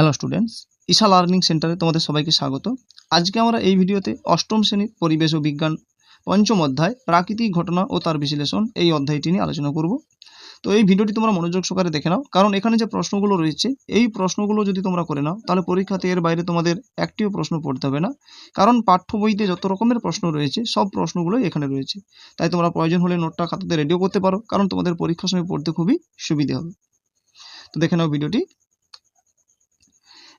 Hello students Isha learning সেন্টারে তোমাদের সবাইকে স্বাগত। আজকে আমরা এই ভিডিওতে অষ্টম শ্রেণির পরিবেশ ও বিজ্ঞান পঞ্চম অধ্যায়, প্রাকৃতিক ঘটনা ও তার বিশ্লেষণ এই অধ্যায়টি নিয়ে আলোচনা করব। তো এই ভিডিওটি তোমরা মনোযোগ সহকারে দেখে নাও, কারণ এখানে যে প্রশ্নগুলো রয়েছে, এই প্রশ্নগুলো যদি তোমরা করে নাও, তাহলে পরীক্ষাতে এর বাইরে তোমাদের একটিও প্রশ্ন পড়তে হবে না। কারণ পাঠ্য বইতে যত রকমের প্রশ্ন রয়েছে, সব প্রশ্নগুলোই এখানে রয়েছে। তাই তোমরা প্রয়োজন হলে নোটটা খাতাতে রেডিও করতে পারো, কারণ তোমাদের পরীক্ষার সময় পড়তে খুবই সুবিধে হবে। তো দেখে নাও ভিডিওটি।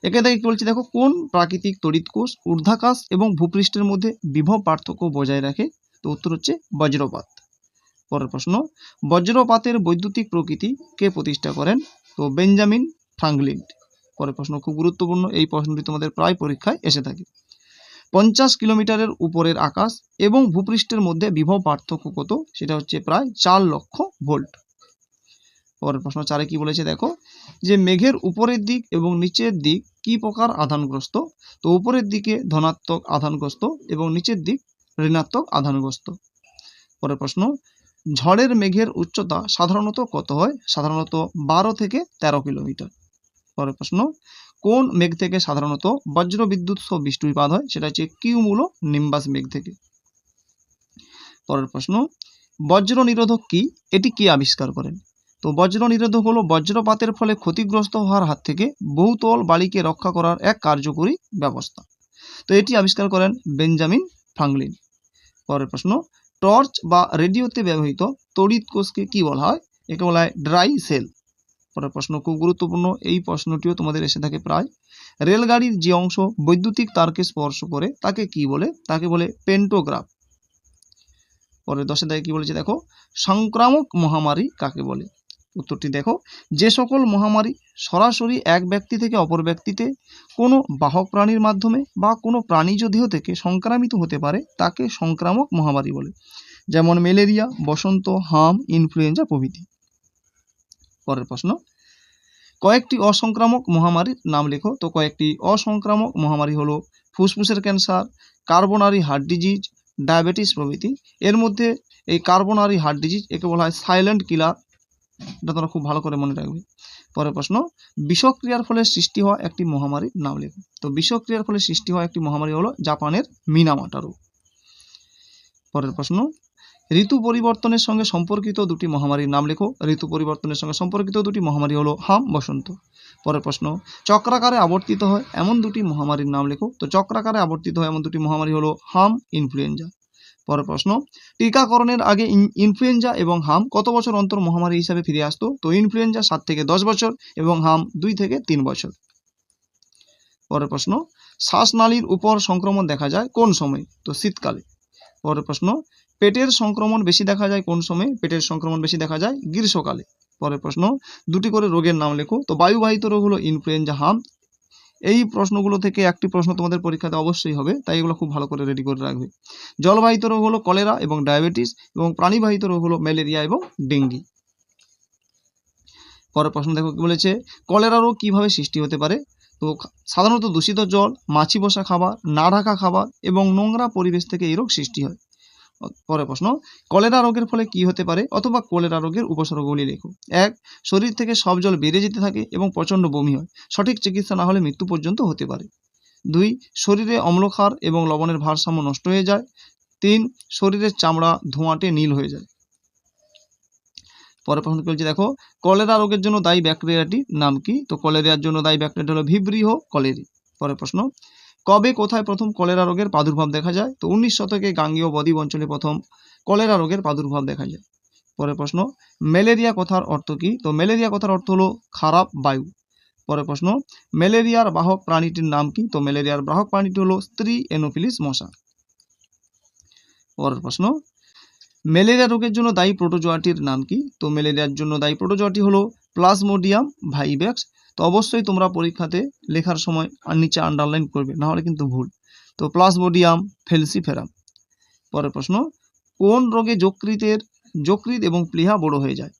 একে দেখে কি বলছি? দেখো, কোন প্রাকৃতিক তড়িৎ কোষ ঊর্ধ্বাকাশ এবং ভূপৃষ্ঠের মধ্যে বিভব পার্থক্য বজায় রাখে? তো উত্তর হচ্ছে বজ্রপাত। পরের প্রশ্ন, বজ্রপাতের বৈদ্যুতিক প্রকৃতি কে প্রতিষ্ঠা করেন? তো বেঞ্জামিন ফ্রাঙ্কলিন। পরের প্রশ্ন খুব গুরুত্বপূর্ণ, এই প্রশ্নটি তোমাদের প্রায় পরীক্ষায় এসে থাকে। পঞ্চাশ কিলোমিটারের উপরের আকাশ এবং ভূপৃষ্ঠের মধ্যে বিভব পার্থক্য কত? সেটা হচ্ছে প্রায় চার লক্ষ ভোল্ট। পরের প্রশ্ন চারে কি বলেছে, দেখো, যে মেঘের উপরের দিক এবং নিচের দিক কি প্রকার আধানগ্রস্ত? তো উপরের দিকে ধনাত্মক আধানগ্রস্ত এবং নিচের দিক ঋণাত্মক আধানগ্রস্ত। পরের প্রশ্ন, ঝড়ের মেঘের উচ্চতা সাধারণত কত হয়? সাধারণত বারো থেকে তেরো কিলোমিটার। পরের প্রশ্ন, কোন মেঘ থেকে সাধারণত বজ্র বিদ্যুৎ সহ বৃষ্টিপাত হয়? সেটা হচ্ছে কিউমুলো নিম্বাস মেঘ থেকে। পরের প্রশ্ন বজ্র নিরোধক কি? এটি কি আবিষ্কার করেন? তো বজ্র নিরোধক হলো বজ্রপাতের ফলে ক্ষতিগ্রস্ত হওয়ার হাত থেকে বহুতল বাড়িকে রক্ষা করার এক কার্যকরী ব্যবস্থা। তো এটি আবিষ্কার করেন বেঞ্জামিন ফ্রাঙ্কলিন। পরের প্রশ্ন, টর্চ বা রেডিওতে ব্যবহৃত তড়িৎ কোষকে কি বলা হয়? একে বলা হয় ড্রাই সেল। পরের প্রশ্ন, খুব গুরুত্বপূর্ণ, এই প্রশ্নটিও তোমাদের এসে থাকে প্রায়। রেলগাড়ির যে অংশ বৈদ্যুতিক তারকে স্পর্শ করে, তাকে কি বলে? তাকে বলে পেন্টোগ্রাফ। পরের দশে দেখে কি বলেছে? দেখো, সংক্রামক মহামারী কাকে বলে? উত্তরটি দেখো, যে সকল মহামারী সরাসরি এক ব্যক্তি থেকে অপর ব্যক্তিতে, কোনো বাহক প্রাণীর মাধ্যমে বা কোনো প্রাণীজ দেহ থেকে সংক্রামিত হতে পারে, তাকে সংক্রামক মহামারী বলে। যেমন ম্যালেরিয়া, বসন্ত, হাম, ইনফ্লুয়েঞ্জা প্রভৃতি। পরের প্রশ্ন, কয়েকটি অসংক্রামক মহামারীর নাম লেখো। তো কয়েকটি অসংক্রামক মহামারী হলো ফুসফুসের cancer, coronary heart disease, diabetes প্রভৃতি। এর মধ্যে এই কার্বনারি হার্ট ডিজিজ একে বলা হয় সাইলেন্ট কিলার এটা তোমরা খুব ভালো করে মনে রাখবে। পরের প্রশ্ন, বিষক্রিয়ার ফলে সৃষ্টি হওয়া একটি মহামারীর নাম লেখো। তো বিষক্রিয়ার ফলে সৃষ্টি হওয়া একটি মহামারী হলো জাপানের মিনামাটা রোগ পরের প্রশ্ন, ঋতু পরিবর্তনের সঙ্গে সম্পর্কিত দুটি মহামারীর নাম লেখো। ঋতু পরিবর্তনের সঙ্গে সম্পর্কিত দুটি মহামারী হলো হাম বসন্ত। পরের প্রশ্ন, চক্রাকারে আবর্তিত হয় এমন দুটি মহামারীর নাম লেখো। তো চক্রাকারে আবর্তিত হয় এমন দুটি মহামারী হলো হাম ইনফ্লুয়েঞ্জা। পরের প্রশ্ন, টিকাকরণের আগে ইনফ্লুয়েঞ্জা এবং হাম কত বছর অন্তর মহামারী হিসাবে ফিরে আসতো? তো ইনফ্লুয়েঞ্জা সাত থেকে দশ বছর এবং হাম দুই থেকে তিন বছর। পরের প্রশ্ন, শ্বাসনালীর উপর সংক্রমণ দেখা যায় কোন সময়? তো শীতকালে। পরের প্রশ্ন, পেটের সংক্রমণ বেশি দেখা যায় কোন সময়? পেটের সংক্রমণ বেশি দেখা যায় গ্রীষ্মকালে। পরের প্রশ্ন, দুটি করে রোগের নাম লেখো। তো বায়ুবাহিত রোগ হলো ইনফ্লুয়েঞ্জা হাম। এই প্রশ্নগুলো থেকে একটি প্রশ্ন তোমাদের পরীক্ষাতে অবশ্যই হবে, তাই এগুলো খুব ভালো করে রেডি করে রাখবে। জলবাহিত রোগ হলো কলেরা এবং ডায়াবেটিস এবং প্রাণীবাহিত রোগ হলো ম্যালেরিয়া এবং ডেঙ্গি পরের প্রশ্ন দেখো কি বলেছে কলেরা রোগ কীভাবে সৃষ্টি হতে পারে? তো সাধারণত দূষিত জল মাছি বসা খাবার, না ঢাকা খাবার এবং নোংরা পরিবেশ থেকে এই রোগ সৃষ্টি হয়। পরের প্রশ্ন, কলেরা রোগের ফলে কি হতে পারে অথবা কলেরা রোগের উপসর্গগুলি লেখো। এক, শরীর থেকে সব জল বেড়ে যেতে থাকে এবং প্রচণ্ড বমি হয়। সঠিক চিকিৎসা না হলে মৃত্যু পর্যন্ত হতে পারে। দুই, শরীরে অম্লক্ষার এবং লবণের ভারসাম্য নষ্ট হয়ে যায়। তিন, শরীরের চামড়া ধোঁয়াটে নীল হয়ে যায়। পরের প্রশ্ন বলছে, দেখো, কলেরা রোগের জন্য দায়ী ব্যাকটেরিয়াটির নাম কি? তো কলেরিয়ার জন্য দায়ী ব্যাকটেরিয়া হলো ভিব্রিও কলেরি। পরের প্রশ্ন কবে কোথায় প্রথম কলেরা রোগের প্রাদুর্ভাব দেখা যায়? তো উনিশ শতকে গাঙ্গীয় বদ্বীপ অঞ্চলে প্রথম কলেরা রোগের প্রাদুর্ভাব দেখা যায়। পরের প্রশ্ন, ম্যালেরিয়া কথার অর্থ কি? তো ম্যালেরিয়া কথার অর্থ হলো খারাপ বায়ু। পরের প্রশ্ন, ম্যালেরিয়ার বাহক প্রাণীটির নাম কি? তো ম্যালেরিয়ার বাহক প্রাণীটি হলো স্ত্রী এনোফিলিস মশা। পরের প্রশ্ন, ম্যালেরিয়া রোগের জন্য দায়ী প্রোটোজোয়াটির নাম কি? তো ম্যালেরিয়ার জন্য দায়ী প্রোটোজোয়াটি হলো প্লাজমোডিয়াম ভাইব্যাক্স তো অবশ্যই তোমরা পরীক্ষাতে লেখার সময় আর নিচে আন্ডারলাইন করবে, না হলে কিন্তু ভুল। তো প্লাজমোডিয়াম ফেলসিফেরাম পরের প্রশ্ন, কোন রোগে যকৃতের, যকৃৎ এবং প্লীহা বড় হয়ে যায়?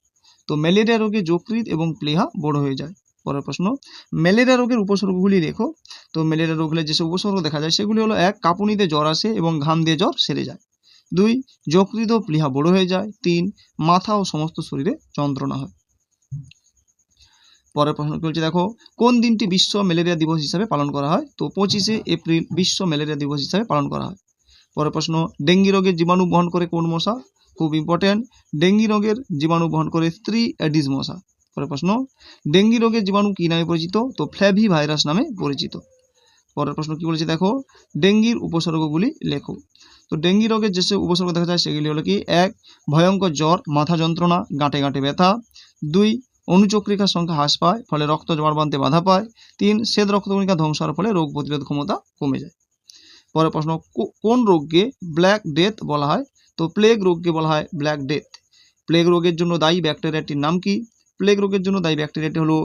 তো ম্যালেরিয়া রোগে যকৃৎ এবং প্লীহা বড় হয়ে যায়। পরের প্রশ্ন, ম্যালেরিয়া রোগের উপসর্গগুলি লেখো তো ম্যালেরিয়া রোগ হলে যেসব উপসর্গ দেখা যায়, সেগুলি হলো এক, কাঁপুনিতে জ্বর আসে এবং ঘাম দিয়ে জ্বর সেরে যায়। দুই, যকৃৎ ও প্লীহা বড় হয়ে যায়। তিন, মাথা ও সমস্ত শরীরে যন্ত্রণা হয়। পরের প্রশ্ন কি বলছে দেখো, কোন দিনটি বিশ্ব ম্যালেরিয়া দিবস হিসাবে পালন করা হয়? তো পঁচিশে এপ্রিল বিশ্ব ম্যালেরিয়া দিবস হিসাবে পালন করা হয়। পরের প্রশ্ন, ডেঙ্গি রোগের জীবাণু বহন করে কোন মশা? খুব ইম্পর্টেন্ট ডেঙ্গি রোগের জীবাণু বহন করে স্ত্রী অ্যাডিস মশা। পরের প্রশ্ন, ডেঙ্গি রোগের জীবাণু কী নামে পরিচিত? তো ফ্ল্যাভি ভাইরাস নামে পরিচিত। পরের প্রশ্ন কি বলেছে, দেখো, ডেঙ্গির উপসর্গগুলি লেখো। তো ডেঙ্গি রোগের যেসব উপসর্গ দেখা যায়, সেগুলি হলো কি, এক, ভয়ঙ্কর জ্বর, মাথা যন্ত্রণা, গাঁটে গাঁটে ব্যথা, দুই অনুচক্রিকার সংখ্যা হ্রাস পায়, ফলে রক্ত জমাট বাঁধতে বাধা পায়। তিন, শ্বেত রক্তকণিকা ধ্বংস হওয়ার ফলে রোগ প্রতিরোধ ক্ষমতা কমে যায়। পরের প্রশ্ন কোন রোগকে ব্ল্যাক ডেথ বলা হয়? তো প্লেগ রোগকে বলা হয় ব্ল্যাক ডেথ। প্লেগ রোগের জন্য দায়ী ব্যাকটেরিয়াটির নাম কি? প্লেগ রোগের জন্য দায়ী ব্যাকটেরিয়াটি হলো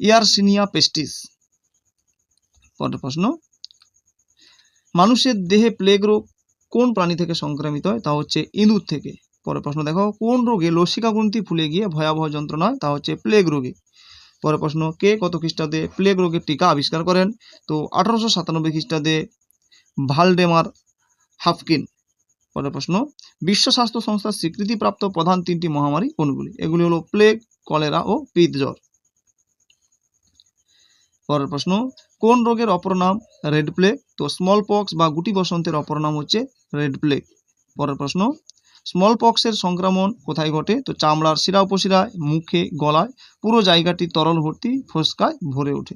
ইয়ারসিনিয়া পেস্টিস। পরের প্রশ্ন, মানুষের দেহে প্লেগ রোগ কোন প্রাণী থেকে সংক্রামিত হয়? তা হচ্ছে ইঁদুর থেকে। পরের প্রশ্ন, দেখো, কোন রোগে লসিকা গ্রন্থি ফুলে গিয়ে ভয়াবহ যন্ত্রণা? তা হচ্ছে প্লেগ রোগে। পরের প্রশ্ন, কে কত খ্রিস্টাব্দে প্লেগ রোগের টিকা আবিষ্কার করেন? তো, আঠারোশো সাতানব্বই খ্রিস্টাব্দে ভালডেমার হাফকিন। পরের প্রশ্ন, বিশ্ব স্বাস্থ্য সংস্থার স্বীকৃতিপ্রাপ্ত প্রধান তিনটি মহামারী কোনগুলি? এগুলি হলো প্লেগ, কলেরা ও পিত জ্বর পরের প্রশ্ন, কোন রোগের অপর নাম রেড প্লেগ? তো স্মল পক্স বা গুটি বসন্তের অপর নাম হচ্ছে রেড প্লেগ। পরের প্রশ্ন স্মল পক্সের সংক্রমণ কোথায় ঘটে? তো চামড়ার শিরা উপশিরায়, মুখে, গলায়, পুরো জায়গাটি তরল ভর্তি ফোসকায় ভরে ওঠে।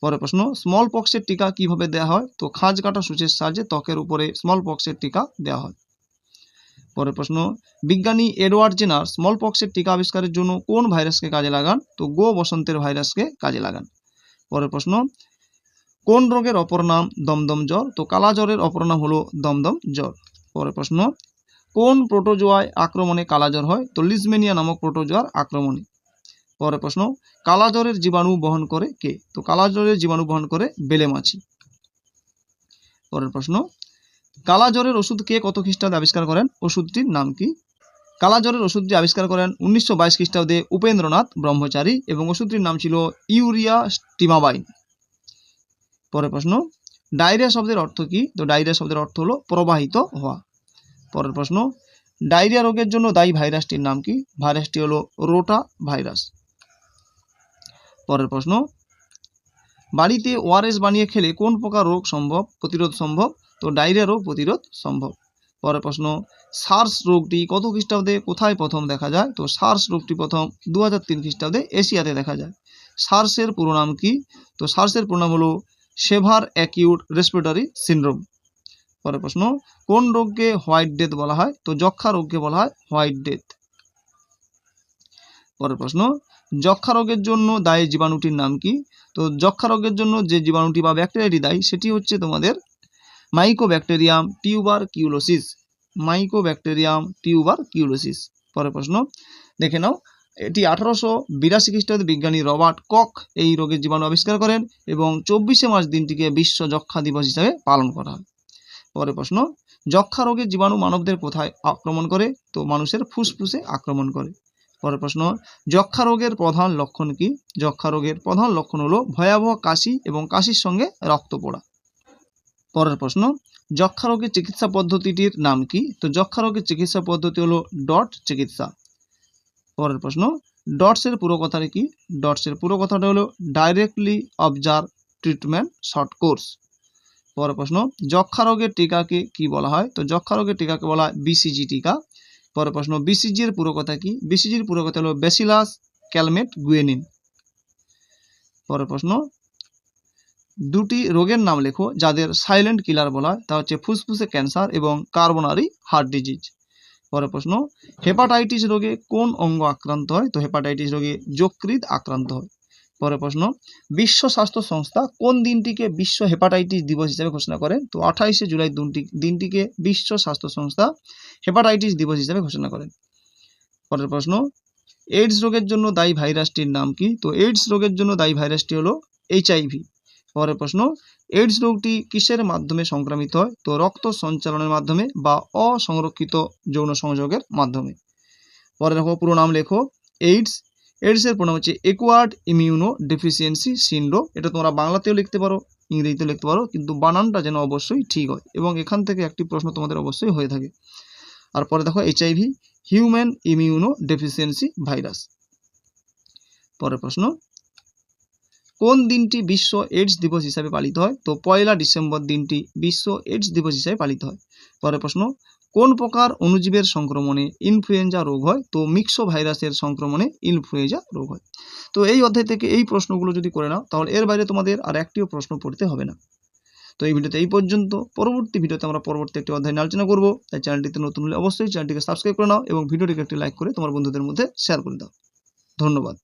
পরের প্রশ্ন স্মল পক্সের টিকা কীভাবে দেওয়া হয়? তো খাঁজ কাটা সূচের সাহায্যে ত্বকের উপরে স্মল পক্সের টিকা দেওয়া হয়। পরের প্রশ্ন, বিজ্ঞানী এডওয়ার্ড জেনার স্মল পক্সের টিকা আবিষ্কারের জন্য কোন ভাইরাসকে কাজে লাগান? তো গো বসন্তের ভাইরাসকে কাজে লাগান। পরের প্রশ্ন, কোন রোগের অপর নাম দমদম জ্বর? তো কালা জ্বরের অপর নাম হলো দমদম জ্বর। পরের প্রশ্ন কোন প্রোটোজোয়ায় আক্রমণে কালাজ্বর হয়? তো লিজমেনিয়া নামক প্রোটোজোয়ার আক্রমণে। পরের প্রশ্ন, কালাজ্বরের জীবাণু বহন করে কে? তো কালাজ্বরের জীবাণু বহন করে বেলে মাছি পরের প্রশ্ন, কালাজ্বরের ওষুধ কে কত খ্রিস্টাব্দে আবিষ্কার করেন? ওষুধটির নাম কি? কালাজ্বরের ওষুধটি আবিষ্কার করেন উনিশশো বাইশ খ্রিস্টাব্দে উপেন্দ্রনাথ ব্রহ্মচারী এবং ওষুধটির নাম ছিল ইউরিয়া স্টিমাবাইন। পরের প্রশ্ন, ডায়রিয়া শব্দের অর্থ কি? তো ডায়রিয়া শব্দের অর্থ হলো প্রবাহিত হওয়া। পরের প্রশ্ন, ডায়রিয়া রোগের জন্য দায়ী ভাইরাসটির নাম কি? ভাইরাসটি হলো রোটা ভাইরাস। পরের প্রশ্ন, বাড়িতে ওআরএস বানিয়ে খেলে কোন প্রকার রোগ সম্ভব? প্রতিরোধ সম্ভব? তো ডায়রিয়া রোগ প্রতিরোধ সম্ভব। পরের প্রশ্ন, সার্স রোগটি কত খ্রিস্টাব্দে কোথায় প্রথম দেখা যায়? তো সার্স রোগটি প্রথম দু হাজার তিন খ্রিস্টাব্দে এশিয়াতে দেখা যায়। সার্সের পুরো নাম কি? তো সার্সের পুরো নাম হলো সেভার অ্যাকিউট রেসপিরেটরি সিনড্রোম। পরের প্রশ্ন, কোন রোগকে হোয়াইট ডেথ বলা হয়? তো যক্ষা রোগকে বলা হয় হোয়াইট ডেথ। পরের প্রশ্ন যক্ষা রোগের জন্য দায়ী জীবাণুটির নাম কি? তো যক্ষা রোগের জন্য যে জীবাণুটি বা ব্যাকটেরিয়াটি দায়ী, সেটি হচ্ছে তোমাদের mycobacterium tuberculosis mycobacterium tuberculosis পরের প্রশ্ন, দেখে নাও, এটি আঠারোশো বিরাশি খ্রিস্টাব্দে বিজ্ঞানী রবার্ট কক এই রোগের জীবাণু আবিষ্কার করেন এবং চব্বিশে মার্চ দিনটিকে বিশ্ব যক্ষা দিবস হিসাবে পালন করা হয়। পরের প্রশ্ন যক্ষা রোগের জীবাণু মানবদের কোথায় আক্রমণ করে? তো মানুষের ফুসফুসে আক্রমণ করে। পরের প্রশ্ন যক্ষা রোগের প্রধান লক্ষণ কি? যক্ষা রোগের প্রধান লক্ষণ হলো ভয়াবহ কাশি এবং কাশির সঙ্গে রক্ত পড়া। পরের প্রশ্ন যক্ষা রোগের চিকিৎসা পদ্ধতিটির নাম কি? তো যক্ষা রোগের চিকিৎসা পদ্ধতি হলো ডট চিকিৎসা। পরের প্রশ্ন, ডটসের পুরো কথাটা কি? ডটসের পুরো কথাটা হলো directly observe treatment short course পরের প্রশ্ন যক্ষা রোগের টিকাকে কি বলা হয়? তো যক্ষা রোগের টিকাকে বলা হয় বিসিজি টিকা। পরের প্রশ্ন বিসিজি এর পুরো কথা কি? বিসিজির পুরো কথা হলো বেসিলাস ক্যালমেট গুয়েনিন পরের প্রশ্ন, দুটি রোগের নাম লেখো যাদের সাইলেন্ট কিলার বলা হয়, তা হচ্ছে ফুসফুসে ক্যান্সার এবং কার্বোনারি হার্ট ডিজিজ পরের প্রশ্ন হেপাটাইটিস রোগে কোন অঙ্গ আক্রান্ত হয়? তো হেপাটাইটিস রোগে যকৃত আক্রান্ত হয়। পরের প্রশ্ন, বিশ্ব স্বাস্থ্য সংস্থা কোন দিনটিকে বিশ্ব হেপাটাইটিস দিবস হিসেবে ঘোষণা করে তো আঠাইশে জুলাই দিনটি, দিনটিকে বিশ্ব স্বাস্থ্য সংস্থা হেপাটাইটিস দিবস হিসেবে ঘোষণা করেন। পরের প্রশ্ন এইডস রোগের জন্য দায়ী ভাইরাসটির নাম কি? তো এইডস রোগের জন্য দায়ী ভাইরাসটি হলো এইচআইভি পরের প্রশ্ন এইডস রোগটি কিসের মাধ্যমে সংক্রামিত হয়? তো রক্ত সঞ্চালনের মাধ্যমে বা অসংরক্ষিত যৌন সংযোগের মাধ্যমে। পরে দেখো পুরো নাম লেখো। এইডস এইডসের পুরো নাম হচ্ছে একুয়ার্ড ইমিউনো ডেফিসিয়েন্সি সিন্ড্রোম। এটা তোমরা বাংলাতেও লিখতে পারো, ইংরেজিতেও লিখতে পারো, কিন্তু বানানটা যেন অবশ্যই ঠিক হয় এবং এখান থেকে একটি প্রশ্ন তোমাদের অবশ্যই হয়ে থাকে। আর পরে দেখো HIV human immuno deficiency virus. পরের প্রশ্ন, কোন দিনটি বিশ্ব এইডস দিবস হিসাবে পালিত হয়? তো পয়লা ডিসেম্বর দিনটি বিশ্ব এইডস দিবস হিসাবে পালিত হয়। পরের প্রশ্ন কোন প্রকার অনুজীবের সংক্রমণে ইনফ্লুয়েঞ্জা রোগ হয়? তো মিক্সো ভাইরাসের সংক্রমণে ইনফ্লুয়েঞ্জা রোগ হয়। তো এই অধ্যায় থেকে এই প্রশ্নগুলো যদি করে নাও, তাহলে এর বাইরে তোমাদের আর একটিও প্রশ্ন পড়তে হবে না। তো এই ভিডিওতে এই পর্যন্ত। পরবর্তী ভিডিওতে আমরা পরবর্তী একটি অধ্যায় আলোচনা করব। তাই চ্যানেলটিতে নতুন হলে অবশ্যই চ্যানেলটিকে সাবস্ক্রাইব করে নাও এবং ভিডিওটিকে একটি লাইক করে তোমার বন্ধুদের মধ্যে শেয়ার করে দাও। ধন্যবাদ।